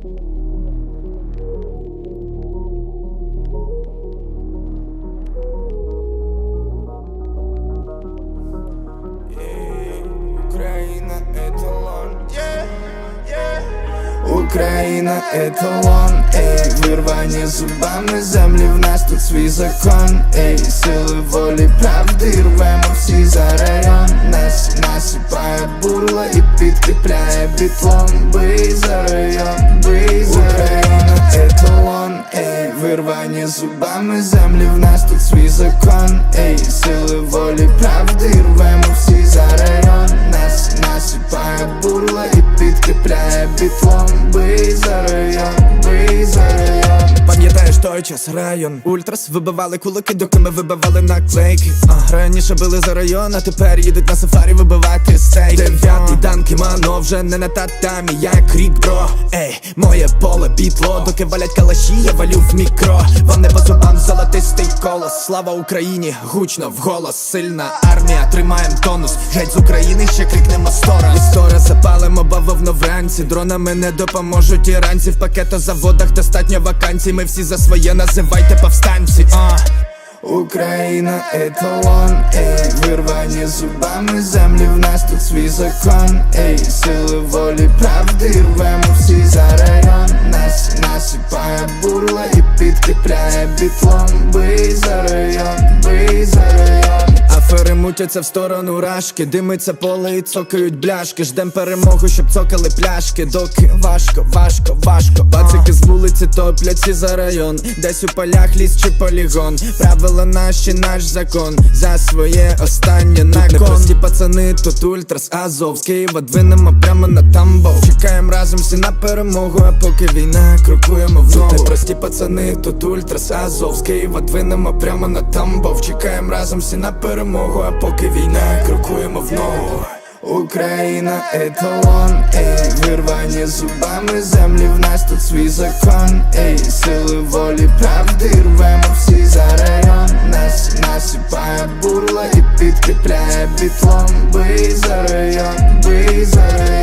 Україна еталон, ей, вирвані зубами землі, в нас тут свій закон, ей, сили волі, правди, рвемо всі за підкріпляє бітлом, бий за район, бий за район, еталон, ей, вирвані зубами землі, в нас тут свій закон, ей, сили волі, правди, рвемо всі за район, нас насипає бурла і підкріпляє бітлом, бий за район, бий за район. Той час район. Ультрас вибивали кулаки, доки ми вибивали наклейки. А, Раніше били за район, а тепер їдуть на сафарі вибивати стейки. Дев'ятий дан кімано, вже не на татамі, як рік, бро. Ей, моє поле бітло, доки валять калаші, я валю в мікро. Вони по зубам золотистий колос. Слава Україні, гучно вголос Сильна армія, тримаєм тонус Геть з України ще крикнемо стора Істора вранці Дронами не допоможуть іранці. В пакетозаводах достатньо вакансій. Ми всі за своє називайте повстанці. А. Україна еталон, ей, вирвані зубами землі, в нас тут свій закон, ей, сили волі, правди, рвемо всі за район, нас насипає бурла і підкріпляє бітлом, Мутяться в сторону рашки, димиться поле і цокають бляшки. Ждем перемогу, щоб цокали пляшки. Доки важко, важко, важко. Пацики з вулиці топляться за район. Десь у полях ліс чи полігон. Правила наші, наш закон. За своє останнє на кон. Непрості пацани, тут ультрас, Азов з Києва двинемо прямо на Тамбов. Чекаємо разом всі на перемогу, а поки війна крокуємо в нову. Непрості пацани, тут ультрас, Азов з Києва двинемо прямо на Тамбов. Чекаємо разом всі на перемогу, а поки війна крокуємо в ногу. Україна еталон, ей, вирвані зубами землі, в нас тут свій закон, ей, сили волі, правди, рвемо всі за район, нас насипає бурла і підкріпляє бітлом, бий за район, бий за район.